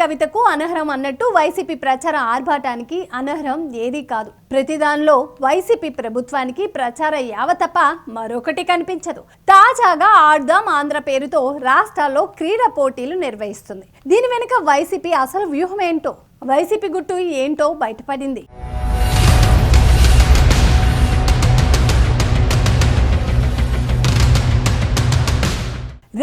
కవితకు అనర్హం అన్నట్టు వైసీపీ ప్రచార ఆర్భాటానికి అనర్హం ఏదీ కాదు. ప్రతిదానిలో వైసీపీ ప్రభుత్వానికి ప్రచార యావ తప్ప మరొకటి కనిపించదు. తాజాగా ఆడ్దాం ఆంధ్ర పేరుతో రాష్ట్రాల్లో క్రీడా పోటీలు నిర్వహిస్తుంది. దీని వెనుక వైసీపీ అసలు వ్యూహం ఏంటో? వైసీపీ గుట్టు ఏంటో బయటపడింది.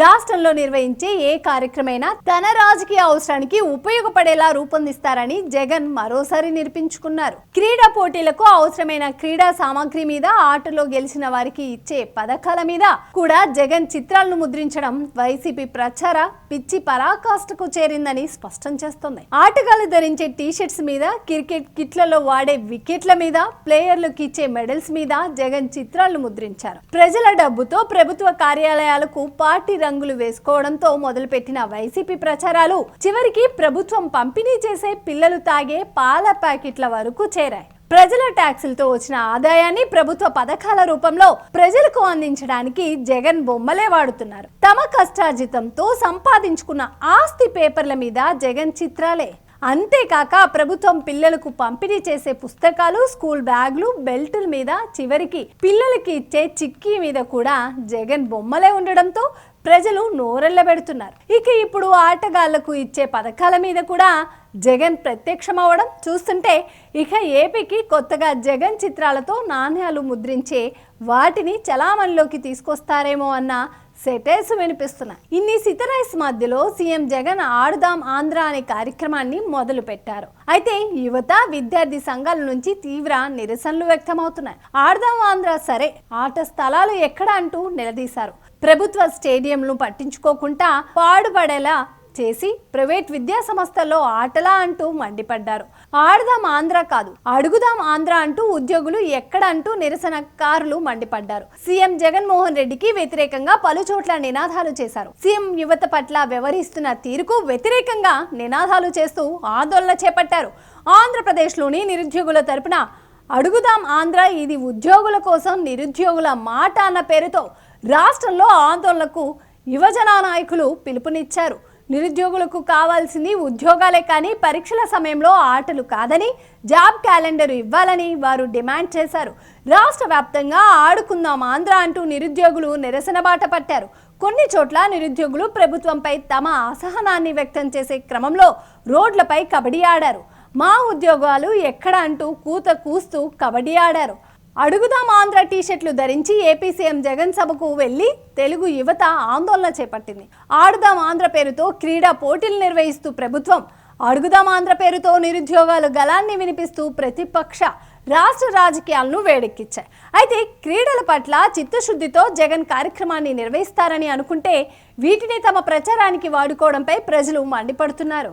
రాష్ట్రంలో నిర్వహించే ఏ కార్యక్రమైనా తన రాజకీయ అవసరానికి ఉపయోగపడేలా రూపొందిస్తారని జగన్ మరోసారి నిరూపించుకున్నారు. క్రీడా పోటీలకు అవసరమైన క్రీడా సామాగ్రి మీద ఆటలో గెలిచిన వారికి ఇచ్చే పథకాల మీద కూడా జగన్ చిత్రాలను ముద్రించడం వైసీపీ ప్రచార పిచ్చి పరాకాష్ఠకు చేరిందని స్పష్టం చేస్తోంది. ఆటగాళ్ళు ధరించే టీషర్ట్స్ మీద క్రికెట్ కిట్లలో వాడే వికెట్ల మీద ప్లేయర్లకు ఇచ్చే మెడల్స్ మీద జగన్ చిత్రాలను ముద్రించారు. ప్రజల డబ్బుతో ప్రభుత్వ కార్యాలయాలకు పార్టీ రంగులు వేసుకోవడంతో మొదలుపెట్టిన వైసీపీ ప్రచారాలు చివరికి ప్రభుత్వం పంపిణీ చేసే పిల్లలు తాగే పాల ప్యాకెట్ల వరకు చేరాయి. ప్రజల ట్యాక్సులతో వచ్చిన ఆదాయాన్ని ప్రభుత్వ పథకాల రూపంలో ప్రజలకు అందించడానికి జగన్ బొమ్మలే వాడుతున్నారు. తమ కష్టార్జితంతో సంపాదించుకున్న ఆస్తి పేపర్ల మీద జగన్ చిత్రాలే. అంతేకాక ప్రభుత్వం పిల్లలకు పంపిణీ చేసే పుస్తకాలు స్కూల్ బ్యాగులు బెల్టుల మీద చివరికి పిల్లలకి ఇచ్చే చిక్కీ మీద కూడా జగన్ బొమ్మలే ఉండడంతో ప్రజలు నోరెళ్ళబెడుతున్నారు. ఇక ఇప్పుడు ఆటగాళ్ళకు ఇచ్చే పథకాల మీద కూడా జగన్ ప్రత్యక్షమవడం చూస్తుంటే ఇక ఏపీకి కొత్తగా జగన్ చిత్రాలతో నాణ్యాలు ముద్రించే వాటిని చలామణిలోకి తీసుకొస్తారేమో అన్న సెటైర్స్ వినిపిస్తున్నాయి. ఇన్ని సితరైస్ మధ్యలో సీఎం జగన్ ఆడుదాం ఆంధ్ర అనే కార్యక్రమాన్ని మొదలు పెట్టారు. అయితే యువత విద్యార్థి సంఘాల నుంచి తీవ్ర నిరసనలు వ్యక్తమవుతున్నాయి. ఆడుదాం ఆంధ్ర సరే ఆట స్థలాలు ఎక్కడ అంటూ నిలదీశారు. ప్రభుత్వ స్టేడియంను పట్టించుకోకుండా పాడుపడేలా చేసి ప్రైవేట్ విద్యా సంస్థల్లో ఆటలా అంటూ మండిపడ్డారు. ఆడదాం ఆంధ్ర కాదు అడుగుదాం ఆంధ్ర అంటూ ఉద్యోగులు ఎక్కడ అంటూ నిరసనకారులు మండిపడ్డారు. సీఎం జగన్మోహన్ రెడ్డికి వ్యతిరేకంగా పలు చోట్ల నినాదాలు చేశారు. సీఎం యువత పట్ల వ్యవహరిస్తున్న తీరుకు వ్యతిరేకంగా నినాదాలు చేస్తూ ఆందోళన చేపట్టారు. ఆంధ్రప్రదేశ్లోని నిరుద్యోగుల తరపున అడుగుదాం ఆంధ్ర ఇది ఉద్యోగుల కోసం నిరుద్యోగుల మాట అన్న పేరుతో రాష్ట్రంలో ఆందోళనకు యువజన నాయకులు పిలుపునిచ్చారు. నిరుద్యోగులకు కావాల్సింది ఉద్యోగాలే కానీ పరీక్షల సమయంలో ఆటలు కాదని జాబ్ క్యాలెండర్ ఇవ్వాలని వారు డిమాండ్ చేశారు. రాష్ట్ర వ్యాప్తంగా ఆడుకుందాం ఆంధ్ర అంటూ నిరుద్యోగులు నిరసన బాట పట్టారు. కొన్ని చోట్ల నిరుద్యోగులు ప్రభుత్వంపై తమ అసహనాన్ని వ్యక్తం చేసే క్రమంలో రోడ్లపై కబడ్డీ ఆడారు. మా ఉద్యోగాలు ఎక్కడ అంటూ కూత కూస్తూ కబడ్డీ ఆడారు. అడుగుదాం ఆంధ్ర టీషర్ట్లు ధరించి ఏపీ సీఎం జగన్ సభకు వెళ్ళి తెలుగు యువత ఆందోళన చేపట్టింది. ఆడుదాం ఆంధ్ర పేరుతో క్రీడా పోటీలు నిర్వహిస్తూ ప్రభుత్వం. అడుగుదాం ఆంధ్ర పేరుతో నిరుద్యోగాలు గలాన్ని వినిపిస్తూ ప్రతిపక్ష రాష్ట్ర రాజకీయాలను వేడెక్కించాయి. అయితే క్రీడల పట్ల చిత్తశుద్ధితో జగన్ కార్యక్రమాన్ని నిర్వహిస్తారని అనుకుంటే వీటిని తమ ప్రచారానికి వాడుకోవడంపై ప్రజలు మండిపడుతున్నారు.